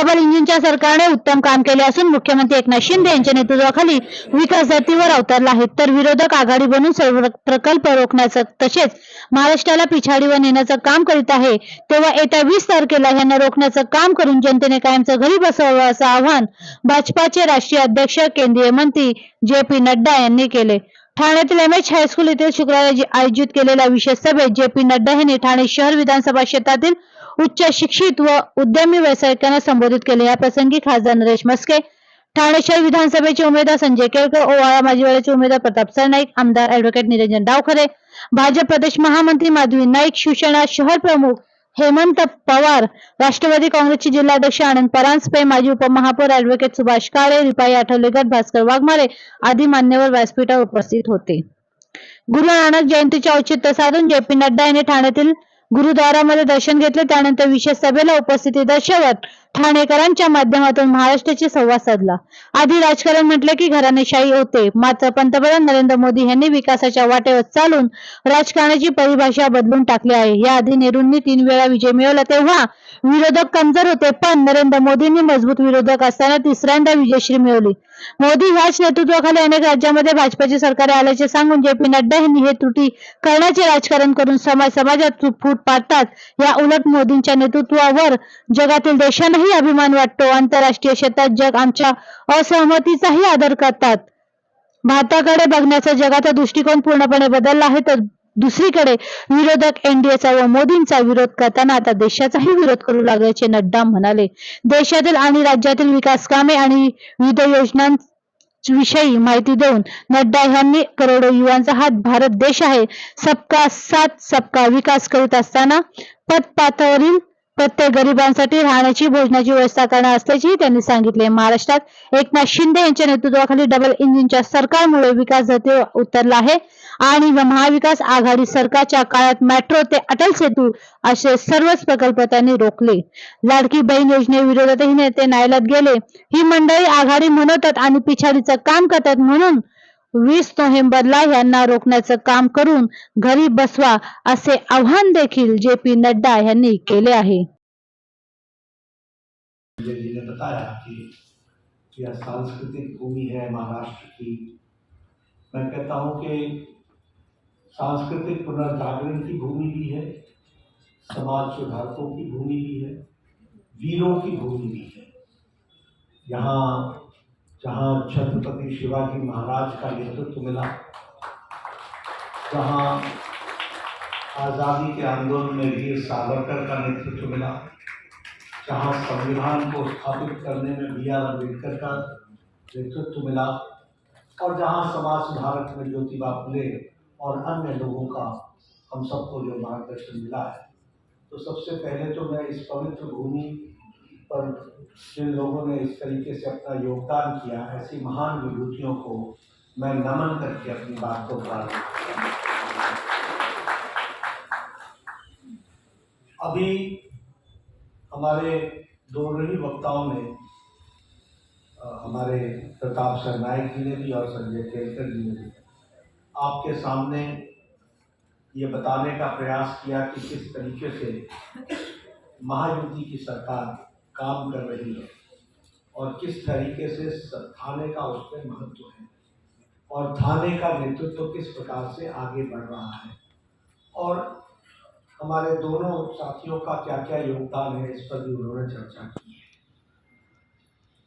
Double इंजिनच्या सरकारने उत्तम काम केले असून मुख्यमंत्री एकनाथ शिंदे यांच्या नेतृत्वाखाली विकास धर्तीवर अवतरला आहे. तर विरोधक आघाडी बनून सर्व प्रकल्प रोखण्याचं तसेच महाराष्ट्राला पिछाडीवर नेण्याचं काम करीत आहे. तेव्हा येत्या वीस तारखेला यांना रोखण्याचं काम करून जनतेने कायमचं घरी बसवावं असं आव्हान भाजपाचे राष्ट्रीय अध्यक्ष केंद्रीय मंत्री जे पी नड्डा यांनी केले. ठाण्यातील एम एच हायस्कूल येथे शुक्रवारी आयोजित केलेल्या विशेष सभेत जे पी नड्डा यांनी ठाणे शहर विधानसभा क्षेत्रातील उच्च शिक्षित व उद्यमी व्यावसायिकांना संबोधित केले. या प्रसंगी खासदार नरेश मस्के ठाणे शहर विधानसभेचे उमेदवार संजय केळकर ओवाळा माजीवाड्याचे उमेदवार प्रताप सरनाईक आमदार ऍडव्होकेट निरंजन डावखरे भाजप प्रदेश महामंत्री माधवी नाईक शिवसेना शहर प्रमुख हेमंत पवार राष्ट्रवादी काँग्रेसचे जिल्हाध्यक्ष आनंद परांजपे माजी उपमहापौर ऍडव्होकेट सुभाष काळे रिपाई आठवले गट भास्कर वाघमारे आदी मान्यवर व्यासपीठावर उपस्थित होते. गुरु नानक जयंतीचे औचित्य साधून जे पी नड्डा यांनी ठाण्यातील गुरुद्वारामध्ये दर्शन घेतले. त्यानंतर विशेष सभेला उपस्थिती दर्शवत ठाणेकरांच्या माध्यमातून महाराष्ट्राशी संवाद साधला. आधी राजकारण म्हटलं की घराणेशाही होते. मात्र पंतप्रधान नरेंद्र मोदी यांनी विकासाच्या वाटेवर चालून राजकारणाची परिभाषा बदलून टाकली आहे. या आधी नेहरूंनी तीन वेळा विजय मिळवला तेव्हा विरोधक कमजोर होते पण नरेंद्र मोदींनी मजबूत विरोधक असताना तिसऱ्यांदा विजयश्री मिळवली. मोदी ह्याच नेतृत्वाखाली अनेक राज्यांमध्ये भाजपाचे सरकार आल्याचे सांगून जे पी नड्डा यांनी हे त्रुटी करण्याचे राजकारण करून समाज समाजात फूट पाडतात या उलट मोदींच्या नेतृत्वावर जगातील देशांना देशांनाही अभिमान वाटतो. आंतरराष्ट्रीय क्षेत्रात जग आमच्या असहमतीचाही आदर करतात. भारताकडे बघण्याचा जगाचा दृष्टिकोन पूर्णपणे बदलला आहे तर दुसरीकडे विरोधक एनडीएचा व मोदींचा विरोध करताना आता देशाचाही विरोध करू लागल्याचे नड्डा म्हणाले. देशातील आणि राज्यातील विकास कामे आणि विविध योजना विषयी माहिती देऊन नड्डा यांनी करोडो युवांचा हा भारत देश आहे. सबका साथ सबका विकास करीत असताना पदपातळीवरील प्रत्येक गरिबांसाठी राहण्याची भोजनाची व्यवस्था करणार असल्याचेही त्यांनी सांगितले. महाराष्ट्रात एकनाथ शिंदे यांच्या नेतृत्वाखाली डबल इंजिनच्या सरकारमुळे विकास गतीवर उतरला आहे आणि महाविकास आघाडी सरकारच्या काळात मेट्रो ते अटल सेतू असे सर्वच प्रकल्प त्यांनी रोखले. लाडकी बहीण योजनेविरोधातही नेते न्यायालयात गेले. ही मंडळी आघाडी म्हणवतात आणि पिछाडीचं काम करतात म्हणून वीस नोव्हेंबरला यांना रोखण्याचं काम करून घरी बसवा असे आव्हान देखील जे पी नड्डा यांनी केले आहे. बताया कि यह सांस्कृतिक भूमि है महाराष्ट्र की मैं कहता हूँ कि सांस्कृतिक पुनर्जागरण की भूमि भी है समाज सुधारकों की भूमि भी है वीरों की भूमि भी है। यहाँ जहाँ छत्रपति शिवाजी महाराज का नेतृत्व मिला, जहाँ आज़ादी के आंदोलन में वीर सावरकर का नेतृत्व मिला, जहाँ संविधान को स्थापित करने में बी आर अंबेडकर का नेतृत्व मिला, और जहाँ समाज सुधारक में ज्योतिबा फुले और अन्य लोगों का हम सबको जो मार्गदर्शन मिला है। तो सबसे पहले तो मैं इस पवित्र भूमि पर जिन लोगों ने इस तरीके से अपना योगदान किया, ऐसी महान विभूतियों को मैं नमन करके अपनी बात को प्रारंभ अभी हमारे दोनों ही वक्ताओं ने हमारे प्रताप सरनायक जी ने भी और संजय केलकर जी ने भी आपके सामने ये बताने का प्रयास किया कि किस तरीके से महायुति की सरकार काम कर रही है और किस तरीके से थाने का उसमें महत्व है और थाने का नेतृत्व तो किस प्रकार से आगे बढ़ रहा है। और हमारे दोनों साथियों का क्या क्या योगदान है, इस पर भी उन्होंने चर्चा की है।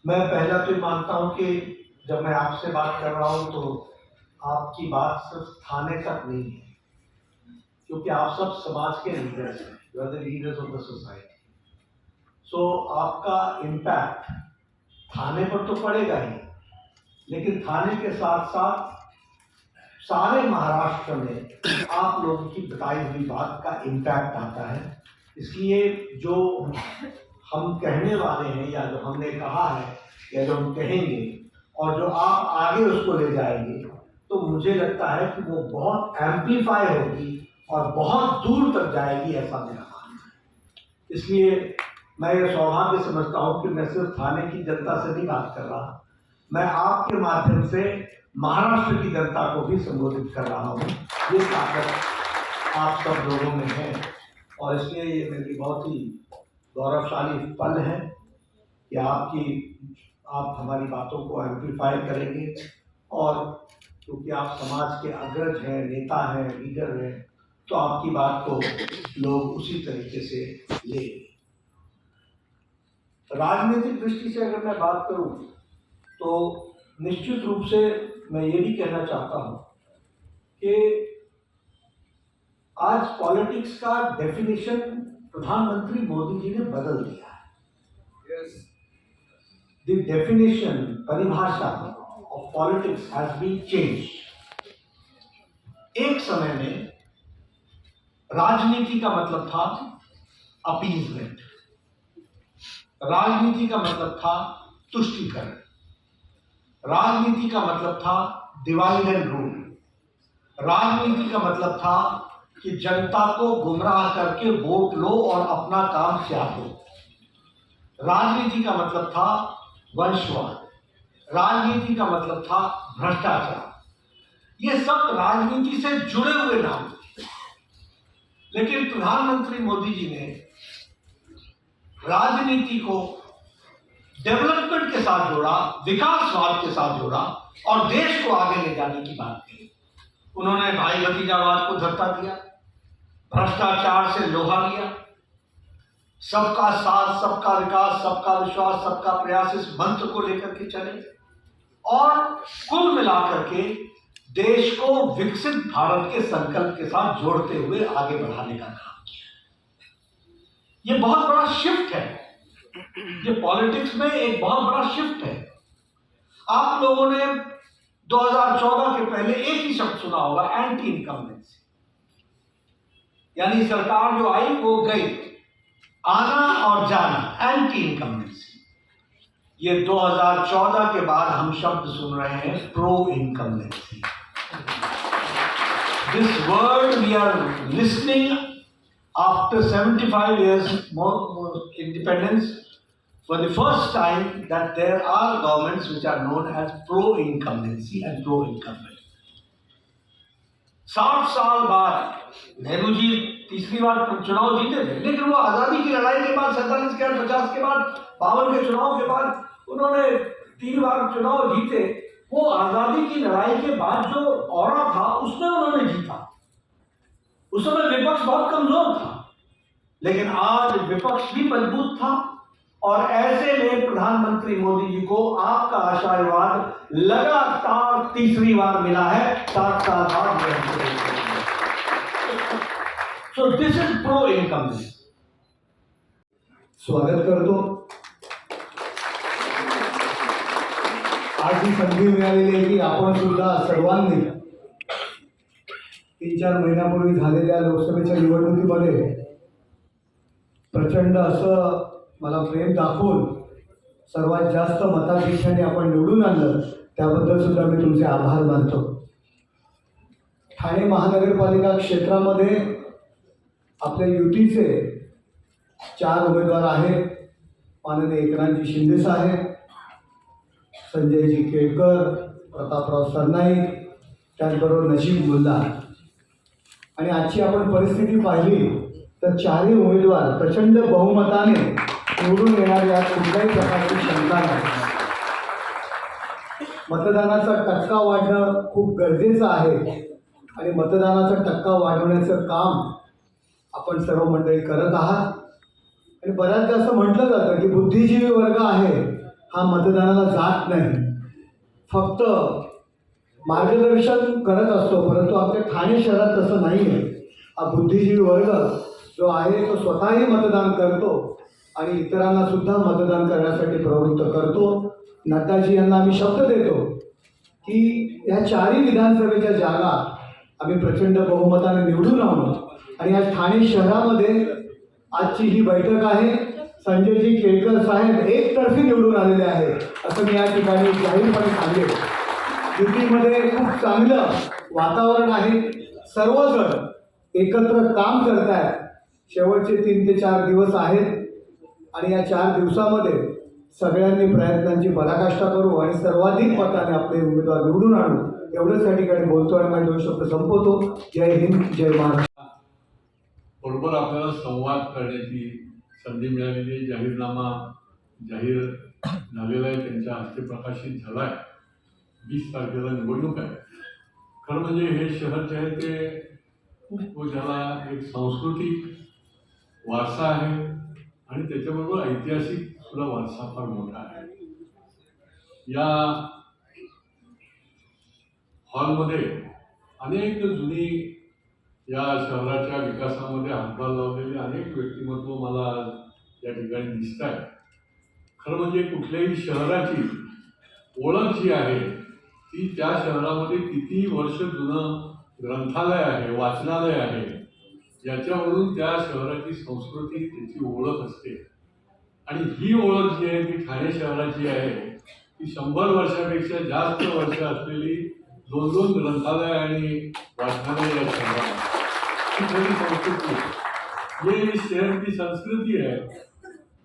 मैं पहला तो मानता हूँ कि जब मैं आपसे बात कर रहा हूँ तो आपकी बात सिर्फ़ थाने तक नहीं है, क्योंकि आप सब समाज के लीडर्स हैं leaders of the society so आपका इम्पैक्ट थाने पर तो पड़ेगा ही, लेकिन थाने के साथ साथ सारे महाराष्ट्र में आप लोगों की बताई हुई बात का इम्पैक्ट आता है। इसलिए जो हम कहने वाले हैं या जो हमने कहा है, या जो हम कहेंगे, और जो आप आगे उसको ले जाएँगे तो मुझे लगता है कि वो बहुत एम्पलीफाई होगी और बहुत दूर तक जाएगी ऐसा मेरा मानना है। इसलिए मैं ये सौभाग्य समझता हूँ कि मैं सिर्फ़ थाने की जनता से नहीं बात कर रहा। मैं आपके माध्यम से महाराष्ट्र की जनता को भी संबोधित कर रहा हूँ। ये ताकत आप सब लोगों में है और इसलिए ये मेरी बहुत ही गौरवशाली पल है कि आपकी, आप हमारी बातों को एम्पलीफाई करेंगे और क्योंकि आप समाज के अग्रज हैं, नेता हैं लीडर हैं तो आपकी बात को लोग उसी तरीके से लेंगे राजनीतिक दृष्टि से अगर मैं बात करूँ तो निश्चित रूप से मैं ये भी कहना चाहता हूँ कि आज पॉलिटिक्स का डेफिनेशन प्रधानमंत्री मोदी जी ने बदल दिया है। द डेफिनेशन परिभाषा of politics has been change एक समय में राजनीति का मतलब था अपीजमेंट राजनीति का मतलब था तुष्टिकरण। राजनीति का मतलब था डिवाइड एंड रूल राजनीति का मतलब था कि जनता को गुमराह करके वोट लो और अपना काम त्यागो राजनीति का मतलब था वंशवाद। राजनीति का मतलब था भ्रष्टाचार। ये सब राजनीति से जुड़े हुए नाम थे। लेकिन प्रधानमंत्री मोदी जी ने राजनीति को डेवलपमेंट के साथ जोड़ा, विकासवाद के साथ जोड़ा और देश को आगे ले जाने की बात की। उन्होंने भाई भतीजावाद को धक्का दिया, भ्रष्टाचार से लोहा लिया। सबका साथ, सबका विकास, सबका विश्वास, सबका प्रयास इस मंत्र को लेकर के चले और कुल मिलाकर के देश को विकसित भारत के संकल्प के साथ जोड़ते हुए आगे बढ़ाने का काम किया। ये बहुत बड़ा शिफ्ट है। ये पॉलिटिक्स में एक बहुत बड़ा शिफ्ट है। आप लोगों ने 2014 के पहले एक ही शब्द सुना होगा एंटी इनकम्बेंसी यानी सरकार जो आई, वो गई। आना और जाना एंटी इनकम्बेंसी ये 2014 के बाद हम शब्द सुन रहे हैं pro incumbency this word we are listening after 75 years more, more independence for the first time that there are governments which are known as pro incumbency and pro incumbent साठ साल बाद नेहरू जी तीसरी बार चुनाव जीते थे लेकिन वो आज़ादी की लड़ाई के बाद सैंतालीस के पचास के बाद बावन के चुनाव के बाद उन्होंने तीन बार चुनाव जीते वो आज़ादी की लड़ाई के बाद जो और था उसमें उन्होंने जीता उस समय विपक्ष बहुत कमज़ोर था, लेकिन आज विपक्ष भी मज़बूत था। और ऐसे में प्रधानमंत्री मोदी जी को आपका आशीर्वाद लगातार तीसरी बार मिला है सात साल बाद so this is pro income स्वागत करतो आज ही संधी मिळालेली आहे की आपण तीन चार महिन्यापूर्वी झालेल्या लोकसभेच्या निवडणुकीमध्ये प्रचंड असं मला प्रेम दाखवून सर्वात जास्त मताधिक्याने आपण निवडून आणलं त्याबद्दल सुद्धा मी तुमचे आभार मानतो. ठाणे महानगरपालिका क्षेत्रामध्ये आपल्या युतीचे चार उमेदवार आहेत माननीय एकनाथजी शिंदे साहेब संजयजी केळकर प्रतापराव सरनाईक त्याचबरोबर नशीब मुल्ला. आणि आजची आपण परिस्थिती पाहिली तर चारही उमेदवार प्रचंड बहुमताने निवडून येणार यात कुठल्याही प्रकारची शंका नाही. मतदानाचा टक्का वाढणं खूप गरजेचं आहे आणि मतदानाचा टक्का वाढवण्याचं काम आपण सर्व मंडळी करत आहात. आणि बऱ्याचदा असं म्हटलं जातं की बुद्धिजीवी वर्ग आहे हा मतदानाला जात नाही. फक्त मार्गदर्शन करत असतो परंतु आमच्या ठाणे शहरात तसं नाही आहे हा बुद्धिजीवी वर्ग जो आहे तो स्वतःही मतदान करतो आणि इतरांना सुद्धा मतदान करण्यासाठी प्रवृत्त करतो. नड्डाजी यांना आम्ही शब्द देतो की ह्या चारही विधानसभेच्या जागा आम्ही प्रचंड बहुमताने निवडून आहोत आणि या ठाणे शहरामध्ये आजची ही बैठक आहे. संजयजी केळकर साहेब एकतर्फी निवडून आलेले आहे असं मी या ठिकाणी जाहीरपणे सांगेल युतीमध्ये खूप चांगलं वातावरण आहे. सर्वजण एकत्र काम करतायत. शेवटचे तीन ते चार दिवस आहेत आणि या चार दिवसामध्ये सगळ्यांनी प्रयत्नांची पराकाष्ठा करू आणि सर्वाधिक मताने आपले उमेदवार निवडून आणू. एवढंच या ठिकाणी बोलतो आणि माझे दोन शब्द संपवतो. जय हिंद जय महाराष्ट्र. बरोबर आपल्याला संवाद करण्याची संधी मिळालेली जाहीरनामा जाहीर झालेला आहे. त्यांच्या हस्ते प्रकाशित झाला आहे. वीस तारखेला निवडणूक आहे. खरं म्हणजे हे शहर जे आहे ते खूप ज्याला एक सांस्कृतिक वारसा आहे आणि त्याच्याबरोबर ऐतिहासिक सुद्धा वारसा फार मोठा आहे. या हॉलमध्ये अनेक जुनी या शहराच्या विकासामध्ये हातभार लावलेले अनेक व्यक्तिमत्व मला आज या ठिकाणी दिसत आहेत खरं म्हणजे कुठल्याही शहराची ओळख जी आहे ती त्या शहरामध्ये किती वर्ष जुनं ग्रंथालय आहे वाचनालय आहे याच्यावरून त्या शहराची संस्कृती त्याची ओळख असते. आणि ही ओळख जी आहे ती ठाणे शहराची आहे ती शंभर वर्षापेक्षा जास्त वर्ष असलेली दोन दोन ग्रंथालय आणि वाचनालय या शहरात. ही संस्कृती ये इस शहर की संस्कृति है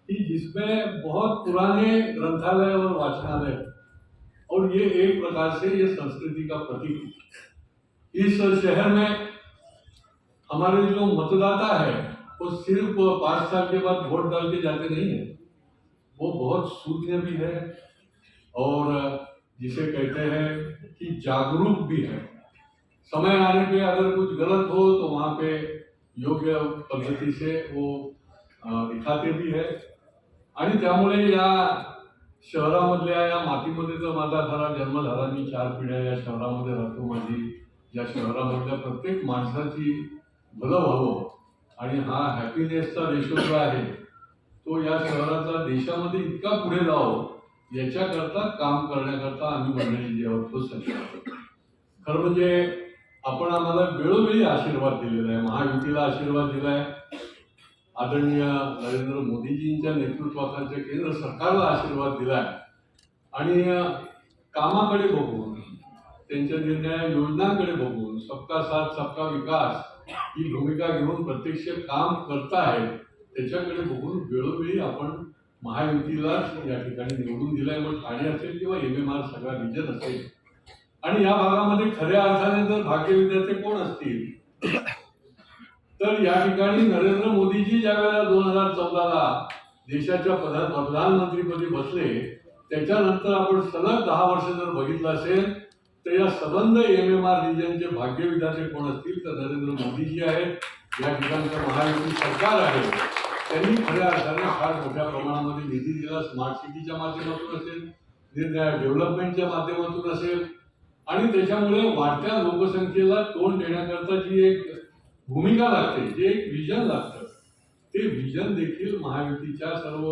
कि जिसमें बहुत पुराने ग्रंथालय और वाचनालय और ये एक प्रकार से ये संस्कृति का प्रतीक इस शहर में हमारे जो मतदाता है, वो सिर्फ़ पाँच साल के बाद वोट डाल के जाते नहीं है। वो बहुत शून्य भी है और जिसे कहते हैं कि जागरूक भी है। समय आने पे अगर कुछ गलत हो तो वहाँ पे योग्य पद्धती से वो दिखाते भी है। आणि त्यामुळे या शहरामधल्या या मातीमध्ये तर माझा खरा जन्म झाला मी चार पिढ्या या शहरामध्ये राहतो माझी. या शहरामधल्या प्रत्येक माणसाची भलं व्हावं. आणि हा हॅपीनेसचा रेशो जो आहे तो या शहराचा देशामध्ये इतका पुढे जावं याच्याकरता काम करण्याकरता आम्ही बनलेली जे आहोत तो सज्ज खरं म्हणजे आपण आम्हाला वेळोवेळी आशीर्वाद दिलेला आहे महायुतीला आशीर्वाद दिलाय आदरणीय नरेंद्र मोदीजींच्या नेतृत्वाखालच्या केंद्र सरकारला आशीर्वाद दिलाय. आणि कामाकडे बघून त्यांच्या निर्णय योजनांकडे बघून सबका साथ सबका विकास ही भूमिका घेऊन प्रत्यक्ष काम करतायत त्याच्याकडे बघून वेळोवेळी आपण महायुतीलाच या ठिकाणी निवडून दिलाय मग ठाणे असेल किंवा एम एम आर सगळा रिजन असेल. आणि या भागामध्ये खऱ्या अर्थाने जर भाग्य विद्यार्थी कोण असतील तर या ठिकाणी नरेंद्र मोदीजी ज्या वेळेला दोन हजार चौदाला देशाच्या प्रधान प्रधानमंत्रीपदी बसले त्याच्यानंतर आपण सलग दहा वर्ष जर बघितलं असेल तर या सबंध एम एम आर रिजनचे भाग्यविधाते कोण असतील तर नरेंद्र मोदीजी आहेत. या ठिकाणचं महायुती सरकार आहे. त्यांनी खऱ्या अर्थाने फार मोठ्या प्रमाणामध्ये निधी दिला. स्मार्ट सिटीच्या माध्यमातून असेल निर्णय डेव्हलपमेंटच्या माध्यमातून असेल. आणि त्याच्यामुळे वाढत्या लोकसंख्येला तोंड देण्याकरता जी एक भूमिका लागते जे एक विजन लागतं. ते विजन देखील महायुतीच्या सर्व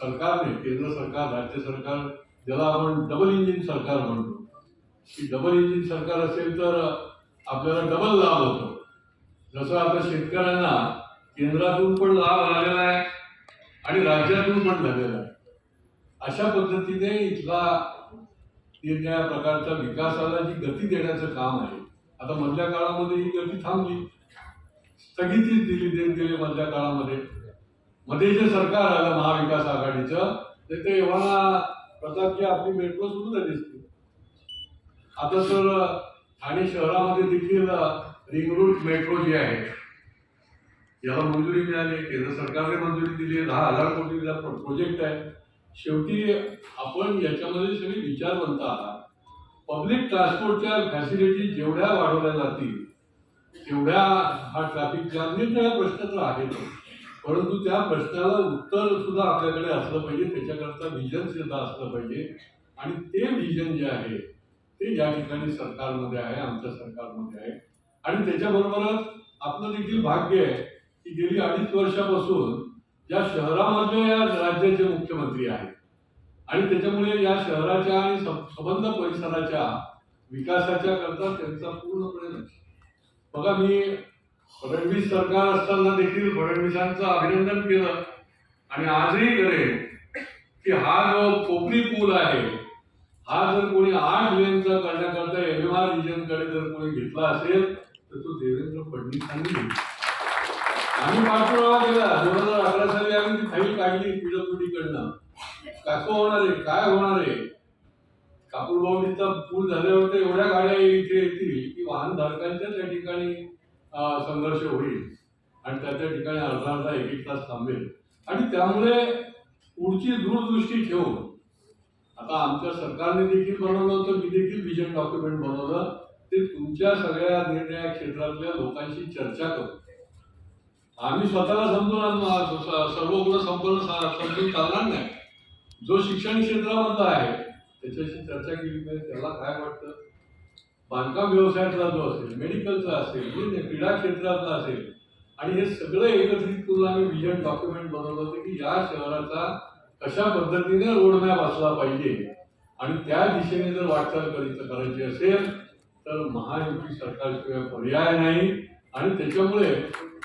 सरकारने केंद्र सरकार राज्य सरकार ज्याला आपण डबल इंजिन सरकार म्हणतो. की डबल इंजिन सरकार असेल तर आपल्याला डबल लाभ होतो. जसं आता शेतकऱ्यांना केंद्रातून पण लाभ आलेला आहे आणि राज्यातून पण झालेला आहे. अशा पद्धतीने इथला त्या प्रकारचा विकासाला जी गती देण्याचं काम आहे आता मधल्या काळामध्ये ही गती थांबली. स्थगितीच दिली देत गेली मधल्या काळामध्ये. मध्ये जे सरकार आलं महाविकास आघाडीचं. ते ते एव्हाना प्रतापची आपली मेट्रो सुरू झाली असती. आता तर ठाणे शहरामध्ये देखील रिंग रूट मेट्रो जी आहे याला मंजुरी मिळाली केंद्र सरकारने मंजुरी दिली आहे. दहा हजार कोटीचा प्रोजेक्ट आहे. शेवटी आपण याच्यामध्ये सगळे विचारवंत आहात. पब्लिक ट्रान्सपोर्टच्या फॅसिलिटी जेवढ्या वाढवल्या जातील एवढ्या हा ट्रॅफिक जाम त्या प्रश्न आहे परंतु त्या प्रश्नाला उत्तर सुद्धा आपल्याकडे असलं पाहिजे. त्याच्याकरता व्हिजन सुद्धा असलं पाहिजे. आणि ते व्हिजन जे आहे ते या ठिकाणी सरकारमध्ये आहे आमच्या सरकारमध्ये आहे. आणि त्याच्याबरोबरच आपलं देखील भाग्य आहे की गेली अडीच वर्षापासून या शहरामध्ये या राज्याचे मुख्यमंत्री आहेत. आणि त्याच्यामुळे या शहराच्या आणि संबंध परिसराच्या विकासाच्या करता त्यांचा पूर्णपणे लक्ष बघा मी फडणवीस सरकार असताना देखील फडणवीसांचं अभिनंदन केलं. आणि आजही करेन की हा जो कोपरी पूल आहे हा जर कोणी आठ लेनचा करण्याकरता एम एम आर रिजनकडे जर कोणी घेतला असेल तर तो देवेंद्र फडणवीसांनी आम्ही पाठपुरावा केला दोन हजार अकरा साली आम्ही ती फाईल काढली पीडब्ल्यूडीकडनं. कसं होणार आहे? काय होणार आहे? कापूरबावडीचा पूल झाल्यावर एवढ्या गाड्या इथे येतील. की वाहनधारकांच्या त्या ठिकाणी संघर्ष होईल. आणि त्या त्या ठिकाणी अर्धा अर्धा एक एक तास थांबेल. आणि त्यामुळे पुढची दूरदृष्टी ठेवून आता आमच्या सरकारने देखील बनवलं होतं मी देखील विजन डॉक्युमेंट बनवलं. ते तुमच्या सगळ्या निर्णया क्षेत्रातल्या लोकांशी चर्चा करू. आम्ही स्वतःला समजून सर्व गुण संपन्न समजून चालणार नाही. जो शिक्षण क्षेत्रामधला आहे त्याच्याशी चर्चा केली पाहिजे. त्याला काय वाटतं? बांधकाम व्यवसायातला जो असेल मेडिकलचा असेल क्रीडा क्षेत्रातला असेल आणि हे सगळं एकत्रित करून आम्ही विजन डॉक्युमेंट बनवलं होतं की या शहराचा कशा पद्धतीने रोडमॅप असला पाहिजे. आणि त्या दिशेने जर वाटचाल करीत करायची असेल तर महायुती सरकारशिवाय पर्याय नाही. आणि त्याच्यामुळे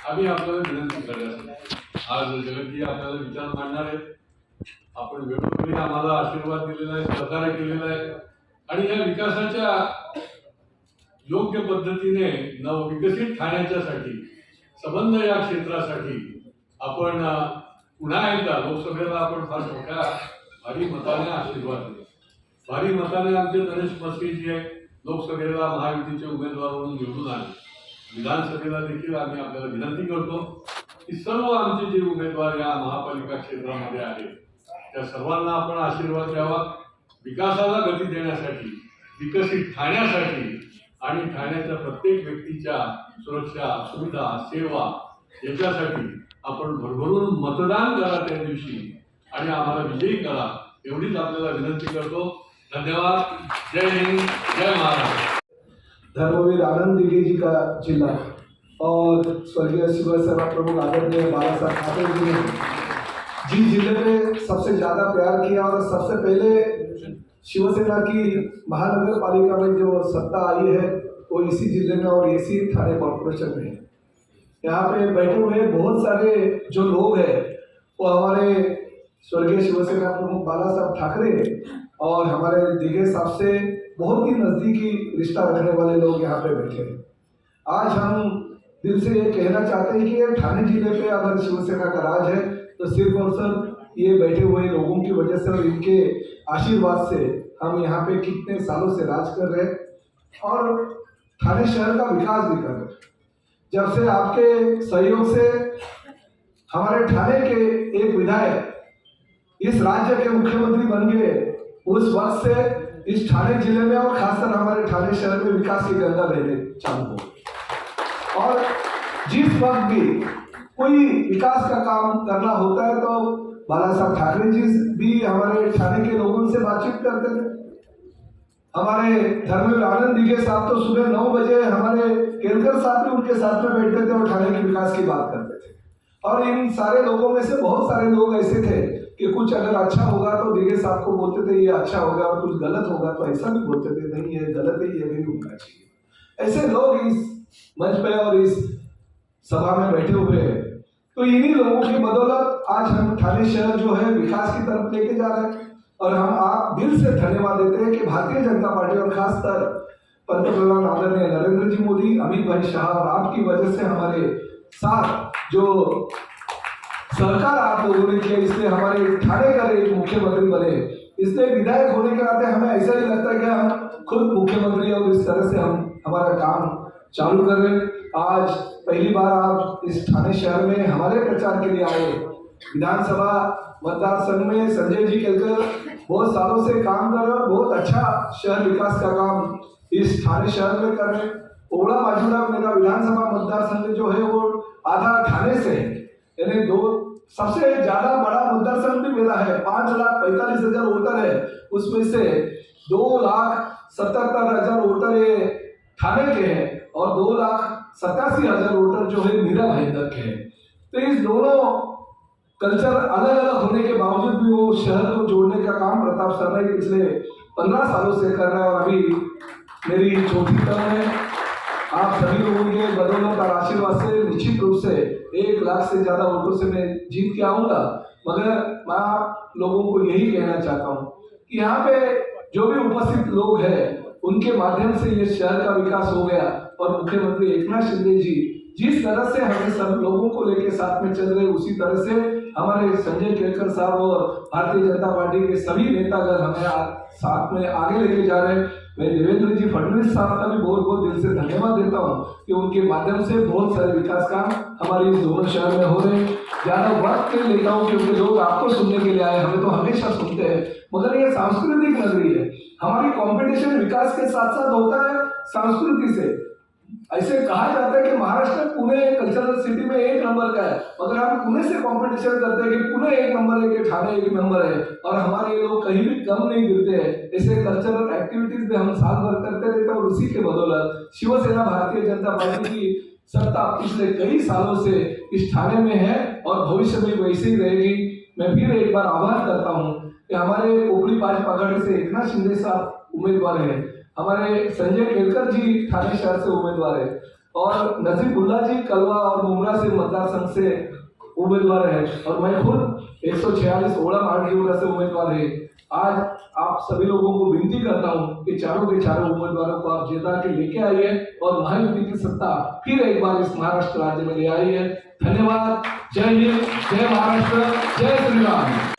आम्ही आपल्याला विनंती करण्यासाठी आज जगतजी आपल्याला विचार मांडणार आहेत. आपण वेळोवेळी आम्हाला आशीर्वाद दिलेला आहे सहकार्य केलेला आहे. आणि या विकासाच्या योग्य पद्धतीने नव विकसित ठाण्याच्यासाठी संबंध या क्षेत्रासाठी आपण पुन्हा एकदा लोकसभेला आपण फार मोठ्या भारी मताने आशीर्वाद दिला. भारी मताने आमचे गणेश मस्के जे आहे लोकसभेला महायुतीचे उमेदवार म्हणून निवडून आले. विधानसभेला देखील आम्ही आपल्याला विनंती करतो की सर्व आमचे जे उमेदवार या महापालिका क्षेत्रामध्ये आहेत त्या सर्वांना आपण आशीर्वाद द्यावा. विकासाला गती देण्यासाठी विकसित ठाण्यासाठी आणि ठाण्याच्या प्रत्येक व्यक्तीच्या सुरक्षा सुविधा सेवा याच्यासाठी आपण भरभरून मतदान करा त्या दिवशी आणि आम्हाला विजयी करा. एवढीच आपल्याला विनंती करतो. धन्यवाद. जय हिंद. जय महाराष्ट्र. धर्मवीर आनंद दिघेजी का जिला और स्वर्गीय शिवसेना प्रमुख आदरणीय बाला साहब ठाकरे जी ने जिस ज़िले में सबसे ज़्यादा प्यार किया और सबसे पहले शिवसेना की महानगर पालिका में जो सत्ता आई है, वो इसी ज़िले में और इसी थाने कॉरपोरेशन में है। यहाँ पे बैठे हुए बहुत सारे जो लोग हैं, वो हमारे स्वर्गीय शिवसेना प्रमुख बाला साहब ठाकरे और हमारे दिघे साहब से बहुत ही नज़दीकी रिश्ता रखने वाले लोग यहाँ पे बैठे हैं। आज हम दिल से ये कहना चाहते हैं कि ठाणे ज़िले पे अगर शिवसेना का राज है तो सिर्फ़ और सिर्फ़ ये बैठे हुए लोगों की वजह से और इनके आशीर्वाद से हम यहाँ पे कितने सालों से राज कर रहे और ठाणे शहर का विकास भी कर रहे जब से आपके सहयोग से हमारे थाने के एक विधायक इस राज्य के मुख्यमंत्री बन गए, उस वक्त से इस ठाणे ज़िले में और खासकर हमारे ठाणे शहर में विकास की गंगा बहने चालू और जिस वक्त भी कोई विकास का काम करना होता है तो बाला साहब ठाकरे जी भी हमारे ठाणे के लोगों से बातचीत करते थे। हमारे धर्मवीर आनंद दिघे साहब तो सुबह नौ बजे हमारे केलकर साहब भी उनके साथ में बैठते थे और ठाणे के विकास की बात करते थे। और इन सारे लोगों में से बहुत सारे लोग ऐसे थे कि कुछ अगर अच्छा होगा तो दिघे साहब को बोलते थे, ये अच्छा होगा और कुछ गलत होगा तो ऐसा भी बोलते थे, नहीं, ये गलत है, ये नहीं होना चाहिए। ऐसे लोग इस मंच पे और इस सभा में बैठे हुए हैं। तो इन्हीं लोगों की बदौलत आज हम ठाणे शहर जो है विकास की तरफ़ लेके जा रहे हैं। और हम आप दिल से धन्यवाद देते हैं कि भारतीय जनता पार्टी और खासकर पंतप्रधान आदरणीय नरेंद्र जी मोदी अमित भाई शाह और आपकी वजह से हमारे साथ जो सरकार आप लोगों ने किया, इसलिए हमारे ठाणे का एक मुख्यमंत्री बने। इसलिए विधायक होने के नाते हमें ऐसा ही लगता है कि हम खुद मुख्यमंत्री और इस तरह से हम हमारा काम चालू कर रहे हैं। आज पहली बार आप इस ठाणे शहर में हमारे प्रचार के लिए आए। विधानसभा मतदार संघ में संजय जी केलकर बहुत सालों से काम कर रहे बहुत अच्छा शहर विकास का काम इस ठाणे शहर में कर रहे हैं। ओला बाजूला मेरा विधानसभा मतदार संघ जो है वो आधा थाने से है। यानी दो, सबसे ज़्यादा बड़ा मतदार संघ भी मेरा है। पाँच लाख पैंतालीस हज़ार वोटर है। उसमें से दो लाख सतहत्तर हज़ार वोटर ये ठाणे के हैं और दो लाख सतासी हज़ार वोटर जो है मीरा भाईंदर के हैं। तो इस दोनों कल्चर अलग अलग होने के बावजूद भी वो शहर को जोड़ने का काम प्रताप सरनाई पिछले पंद्रह सालों से कर रहा है और अभी मेरी चौथी टर्म है। आप सभी लोगों के बदौलत और आशीर्वाद से, निश्चित रूप से एक लाख से ज़्यादा वोटों से मैं जीत के आऊँगा। मगर मैं आप लोगों को यही कहना चाहता हूँ कि यहाँ पे जो भी उपस्थित लोग हैं उनके माध्यम से ये शहर का विकास हो गया। और मुख्यमंत्री एकनाथ शिंदे जी जिस तरह से हमें सब लोगों को लेके साथ में चल रहे, उसी तरह से हमारे संजय केलकर साहब और भारतीय जनता पार्टी के सभी नेतागण हमें साथ में आगे लेके जा रहे हैं। मैं देवेंद्र जी फडणवीस साहब का भी बहुत बहुत दिल से धन्यवाद देता हूँ कि उनके माध्यम से बहुत सारे विकास काम हमारे इस दोनों शहर में हो रहे हैं। ज़्यादा वक्त नहीं लेता हूँ क्योंकि लोग आपको सुनने के लिए आए, हमें तो हमेशा सुनते हैं। मगर ये सांस्कृतिक नगरी है। हमारी कंपटीशन विकास के साथ साथ होता है संस्कृति से। ऐसे कहा जाता है कि महाराष्ट्र पुणे कल्चरल सिटी में एक नंबर का है। मगर हम पुणे से कंपटीशन करते हैं कि पुणे एक नंबर है, कि ठाणे एक नंबर है, और हमारे ये लोग कहीं भी कम नहीं गिरते हैं। ऐसे कल्चरल एक्टिविटीज़ में हम साल भर करते रहते हैं और उसी के बदौलत शिवसेना, भारतीय जनता पार्टी की सत्ता पिछले कई सालों से इस ठाणे में है और भविष्य में वैसे ही रहेगी। मैं फिर एक बार आभार करता हूँ कि हमारे कोपरी पाँच पगड़ से एकनाथ शिंदे साहब उम्मीदवार हैं। हमारे संजय केलकर जी ठाणे शहर से उम्मीदवार है और नजीबुल्ला जी कलवा और मुमरा से मतदार संघ से उम्मीदवार है और मैं खुद एक सौ छियालीस ओड़ा मार्गीवरा से उम्मीदवार है। आज आप सभी लोगों को विनती करता हूँ कि चारों के चारों उम्मीदवारों को आप जिता के लेके आइए और महायुति की सत्ता फिर एक बार इस महाराष्ट्र राज्य में ले आई है धन्यवाद. जय हिंद जय महाराष्ट्र जय श्री राम